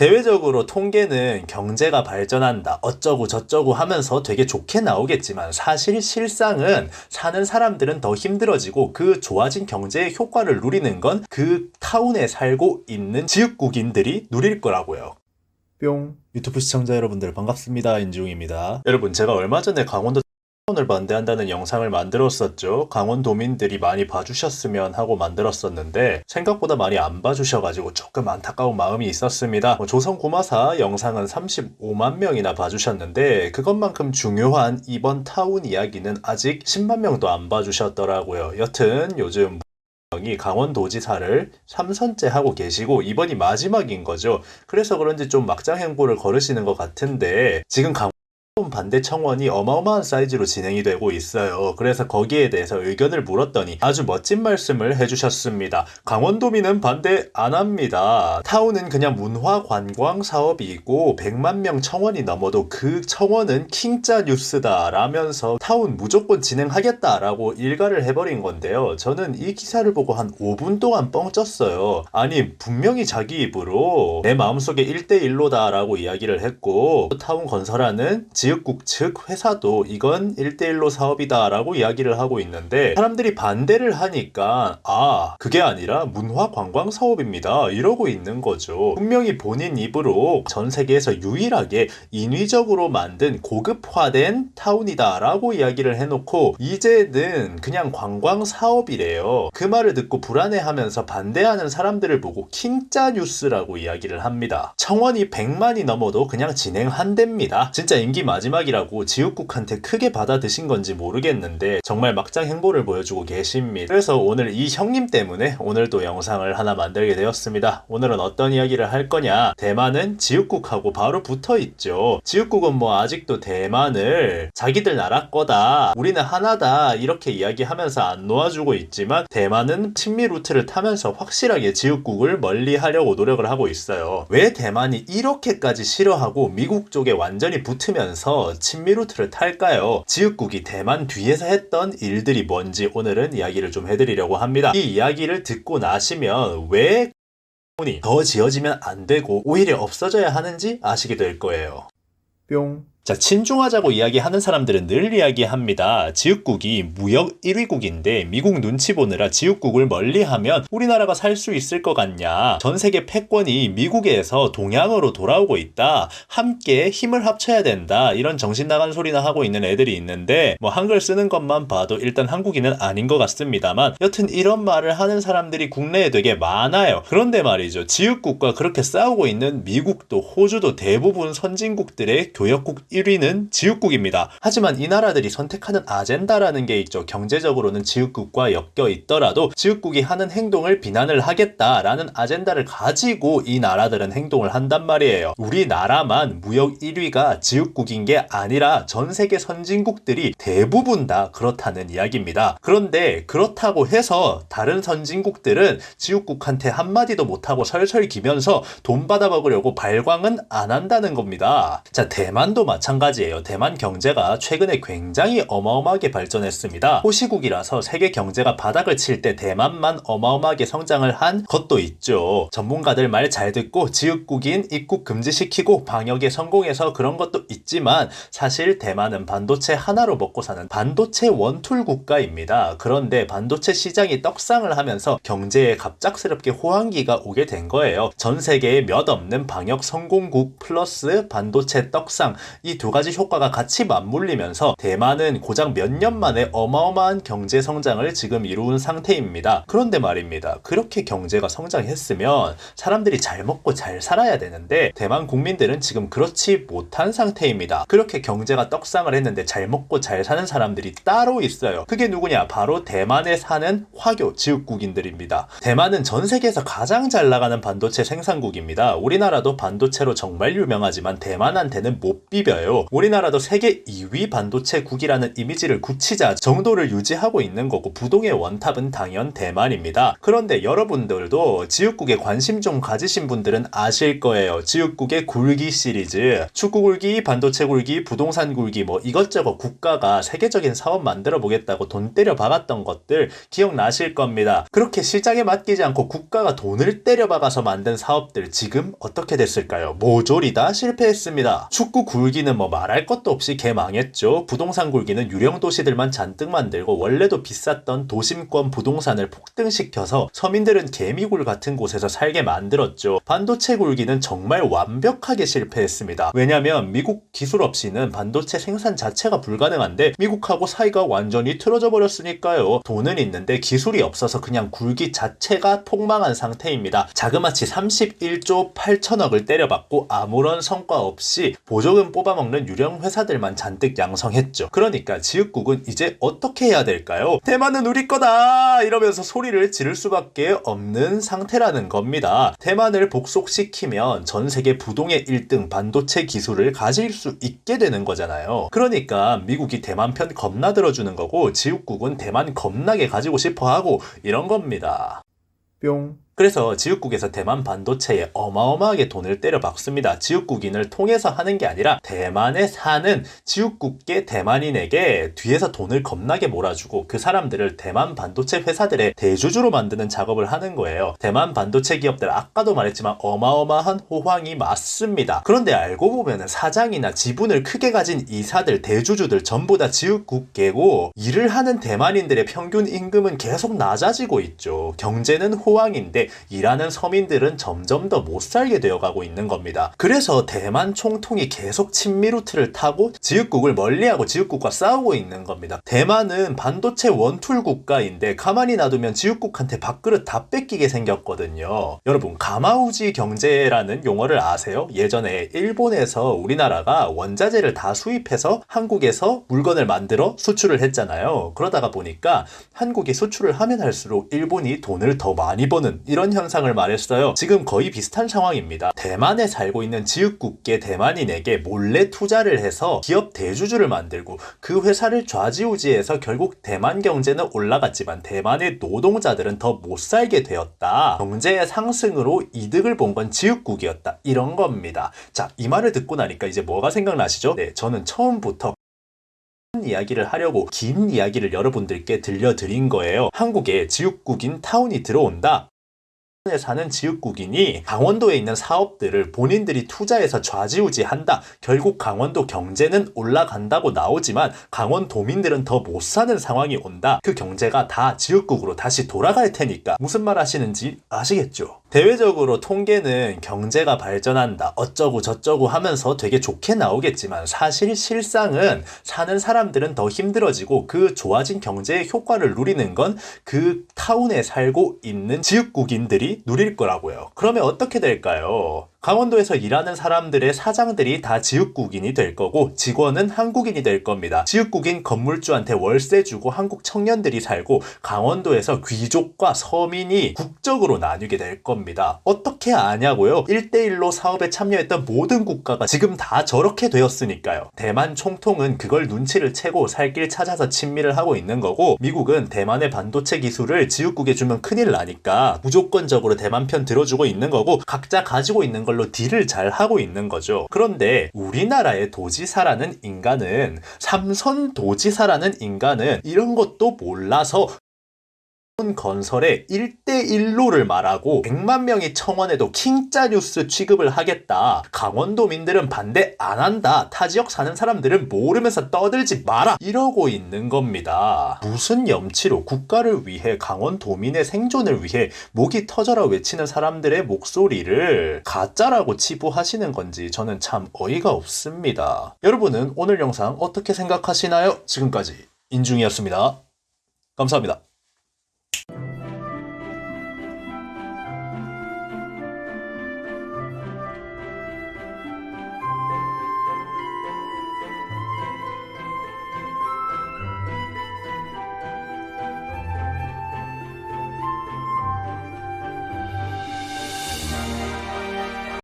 대외적으로 통계는 경제가 발전한다, 어쩌고 저쩌고 하면서 되게 좋게 나오겠지만 사실 실상은 사는 사람들은 더 힘들어지고 그 좋아진 경제의 효과를 누리는 건 그 타운에 살고 있는 지역국인들이 누릴 거라고요. 뿅. 유튜브 시청자 여러분들 반갑습니다. 인중입니다. 여러분 제가 얼마 전에 강원도 을 반대한다는 영상을 만들었었죠. 강원도민들이 많이 봐주셨으면 하고 만들었었는데 생각보다 많이 안 봐주셔가지고 조금 안타까운 마음이 있었습니다. 뭐 조선 고마사 영상은 35만 명이나 봐주셨는데 그것만큼 중요한 이번 타운 이야기는 아직 10만 명도 안 봐주셨더라고요. 여튼 요즘 이 강원도지사를 3선째 하고 계시고 이번이 마지막인 거죠. 그래서 그런지 좀 막장 행보를 걸으시는 것 같은데 지금 강 반대 청원이 어마어마한 사이즈로 진행이 되고 있어요. 그래서 거기에 대해서 의견을 물었더니 아주 멋진 말씀을 해주셨습니다. 강원도민은 반대 안 합니다. 타운은 그냥 문화 관광 사업이고 100만 명 청원이 넘어도 그 청원은 킹짜 뉴스다 라면서 타운 무조건 진행하겠다라고 일가를 해버린 건데요. 저는 이 기사를 보고 한 5분 동안 뻥 쪘어요. 아니 분명히 자기 입으로 내 마음속에 1대1로다 라고 이야기를 했고 타운 건설하는 지 역국 측 회사도 이건 1대1로 사업이다라고 이야기를 하고 있는데 사람들이 반대를 하니까 아 그게 아니라 문화 관광 사업입니다. 이러고 있는 거죠. 분명히 본인 입으로 전 세계에서 유일하게 인위적으로 만든 고급화된 타운이다라고 이야기를 해놓고 이제는 그냥 관광 사업이래요. 그 말을 듣고 불안해하면서 반대하는 사람들을 보고 킹짜 뉴스라고 이야기를 합니다. 청원이 100만이 넘어도 그냥 진행한답니다. 진짜 임기 마지막이라고 지역국한테 크게 받아드신 건지 모르겠는데 정말 막장 행보를 보여주고 계십니다. 그래서 오늘 이 형님 때문에 오늘도 영상을 하나 만들게 되었습니다. 오늘은 어떤 이야기를 할 거냐? 대만은 지역국하고 바로 붙어 있죠. 지역국은 뭐 아직도 대만을 자기들 나라 거다, 우리는 하나다 이렇게 이야기하면서 안 놓아주고 있지만 대만은 친미 루트를 타면서 확실하게 지역국을 멀리 하려고 노력을 하고 있어요. 왜 대만이 이렇게까지 싫어하고 미국 쪽에 완전히 붙으면서 친미 루트를 탈까요? 지역국이 대만 뒤에서 했던 일들이 뭔지 오늘은 이야기를 좀 해드리려고 합니다. 이 이야기를 듣고 나시면 왜이더 지어지면 안 되고 오히려 없어져야 하는지 아시게 될 거예요. 뿅. 자, 친중하자고 이야기하는 사람들은 늘 이야기합니다. 지역국이 무역 1위국인데 미국 눈치 보느라 지역국을 멀리하면 우리나라가 살 수 있을 것 같냐? 전 세계 패권이 미국에서 동양으로 돌아오고 있다. 함께 힘을 합쳐야 된다. 이런 정신 나간 소리나 하고 있는 애들이 있는데 뭐 한글 쓰는 것만 봐도 일단 한국인은 아닌 것 같습니다만 여튼 이런 말을 하는 사람들이 국내에 되게 많아요. 그런데 말이죠. 지역국과 그렇게 싸우고 있는 미국도 호주도 대부분 선진국들의 교역국 1위는 지역국입니다. 하지만 이 나라들이 선택하는 아젠다라는 게 있죠. 경제적으로는 지역국과 엮여 있더라도 지역국이 하는 행동을 비난을 하겠다라는 아젠다를 가지고 이 나라들은 행동을 한단 말이에요. 우리나라만 무역 1위가 지역국인 게 아니라 전 세계 선진국들이 대부분 다 그렇다는 이야기입니다. 그런데 그렇다고 해서 다른 선진국들은 지역국한테 한마디도 못하고 설설 기면서 돈 받아 먹으려고 발광은 안 한다는 겁니다. 자, 대만도 마찬가지 예요. 대만 경제가 최근에 굉장히 어마어마하게 발전했습니다. 호시국이라서 세계 경제가 바닥을 칠 때 대만만 어마어마하게 성장을 한 것도 있죠. 전문가들 말 잘 듣고 지역국인 입국 금지시키고 방역에 성공해서 그런 것도 있지만 사실 대만은 반도체 하나로 먹고 사는 반도체 원툴 국가입니다. 그런데 반도체 시장이 떡상을 하면서 경제에 갑작스럽게 호황기가 오게 된 거예요. 전 세계에 몇 없는 방역 성공국 플러스 반도체 떡상 이두 가지 효과가 같이 맞물리면서 대만은 고작 몇 년 만에 어마어마한 경제 성장을 지금 이룬 상태입니다. 그런데 말입니다. 그렇게 경제가 성장했으면 사람들이 잘 먹고 잘 살아야 되는데 대만 국민들은 지금 그렇지 못한 상태입니다. 그렇게 경제가 떡상을 했는데 잘 먹고 잘 사는 사람들이 따로 있어요. 그게 누구냐? 바로 대만에 사는 화교 지역국인들입니다. 대만은 전 세계에서 가장 잘 나가는 반도체 생산국입니다. 우리나라도 반도체로 정말 유명하지만 대만한테는 못 비벼요. 거예요. 우리나라도 세계 2위 반도체국이라는 이미지를 굳히자 정도를 유지하고 있는 거고 부동의 원탑은 당연 대만입니다. 그런데 여러분들도 지육국에 관심 좀 가지신 분들은 아실 거예요. 지육국의 굴기 시리즈, 축구 굴기, 반도체 굴기, 부동산 굴기 뭐 이것저것 국가가 세계적인 사업 만들어 보겠다고 돈 때려 박았던 것들 기억나실 겁니다. 그렇게 시장에 맡기지 않고 국가가 돈을 때려 박아서 만든 사업들 지금 어떻게 됐을까요? 모조리 다 실패했습니다. 축구 굴기는 뭐 말할 것도 없이 개 망했죠. 부동산 굴기는 유령 도시들만 잔뜩 만들고 원래도 비쌌던 도심권 부동산을 폭등시켜서 서민들은 개미굴 같은 곳에서 살게 만들었죠. 반도체 굴기는 정말 완벽하게 실패했습니다. 왜냐면 미국 기술 없이는 반도체 생산 자체가 불가능한데 미국하고 사이가 완전히 틀어져 버렸으니까요. 돈은 있는데 기술이 없어서 그냥 굴기 자체가 폭망한 상태입니다. 자그마치 31조 8천억을 때려받고 아무런 성과 없이 보조금 뽑아 먹는 유령 회사들만 잔뜩 양성했죠. 그러니까 지역국은 이제 어떻게 해야 될까요? 대만은 우리 거다! 이러면서 소리를 지를 수밖에 없는 상태라는 겁니다. 대만을 복속시키면 전 세계 부동의 1등 반도체 기술을 가질 수 있게 되는 거잖아요. 그러니까 미국이 대만 편 겁나 들어주는 거고 지역국은 대만 겁나게 가지고 싶어 하고 이런 겁니다. 뿅. 그래서 지역국에서 대만 반도체에 어마어마하게 돈을 때려 박습니다. 지역국인을 통해서 하는 게 아니라 대만에 사는 지역국계 대만인에게 뒤에서 돈을 겁나게 몰아주고 그 사람들을 대만 반도체 회사들의 대주주로 만드는 작업을 하는 거예요. 대만 반도체 기업들 아까도 말했지만 어마어마한 호황이 맞습니다. 그런데 알고 보면 사장이나 지분을 크게 가진 이사들, 대주주들 전부 다 지역국계고 일을 하는 대만인들의 평균 임금은 계속 낮아지고 있죠. 경제는 호황인데 일하는 서민들은 점점 더 못 살게 되어가고 있는 겁니다. 그래서 대만 총통이 계속 친미 루트를 타고 지역국을 멀리하고 지역국과 싸우고 있는 겁니다. 대만은 반도체 원툴 국가인데 가만히 놔두면 지역국한테 밥그릇 다 뺏기게 생겼거든요. 여러분 가마우지 경제라는 용어를 아세요? 예전에 일본에서 우리나라가 원자재를 다 수입해서 한국에서 물건을 만들어 수출을 했잖아요. 그러다가 보니까 한국이 수출을 하면 할수록 일본이 돈을 더 많이 버는 이런 현상을 말했어요. 지금 거의 비슷한 상황입니다. 대만에 살고 있는 지역국계 대만인에게 몰래 투자를 해서 기업 대주주를 만들고 그 회사를 좌지우지해서 결국 대만 경제는 올라갔지만 대만의 노동자들은 더 못 살게 되었다. 경제의 상승으로 이득을 본 건 지역국이었다. 이런 겁니다. 자, 이 말을 듣고 나니까 이제 뭐가 생각나시죠? 네, 저는 처음부터 이야기를 하려고 긴 이야기를 여러분들께 들려드린 거예요. 한국에 지역국인 타운이 들어온다. 에 사는 지역국인이 강원도에 있는 사업들을 본인들이 투자해서 좌지우지한다. 결국 강원도 경제는 올라간다고 나오지만 강원도민들은 더 못 사는 상황이 온다. 그 경제가 다 지역국으로 다시 돌아갈 테니까 무슨 말 하시는지 아시겠죠? 대외적으로 통계는 경제가 발전한다, 어쩌고 저쩌고 하면서 되게 좋게 나오겠지만 사실 실상은 사는 사람들은 더 힘들어지고 그 좋아진 경제의 효과를 누리는 건 그 타운에 살고 있는 지역국인들이 누릴 거라고요. 그러면 어떻게 될까요? 강원도에서 일하는 사람들의 사장들이 다 지역국인이 될 거고 직원은 한국인이 될 겁니다. 지역국인 건물주한테 월세 주고 한국 청년들이 살고 강원도에서 귀족과 서민이 국적으로 나뉘게 될 겁니다. 어떻게 아냐고요? 1대1로 사업에 참여했던 모든 국가가 지금 다 저렇게 되었으니까요. 대만 총통은 그걸 눈치를 채고 살길 찾아서 친밀을 하고 있는 거고 미국은 대만의 반도체 기술을 지역국에 주면 큰일 나니까 무조건적으로 대만 편 들어주고 있는 거고 각자 가지고 있는 걸로 딜을 잘 하고 있는 거죠. 그런데 우리나라의 도지사라는 인간은 삼선 도지사라는 인간은 이런 것도 몰라서 건설에 1대1로를 말하고 100만 명이 청원해도 킹짜 뉴스 취급을 하겠다. 강원도민들은 반대 안 한다. 타 지역 사는 사람들은 모르면서 떠들지 마라. 이러고 있는 겁니다. 무슨 염치로 국가를 위해 강원도민의 생존을 위해 목이 터져라 외치는 사람들의 목소리를 가짜라고 치부하시는 건지 저는 참 어이가 없습니다. 여러분은 오늘 영상 어떻게 생각하시나요? 지금까지 인중이었습니다. 감사합니다.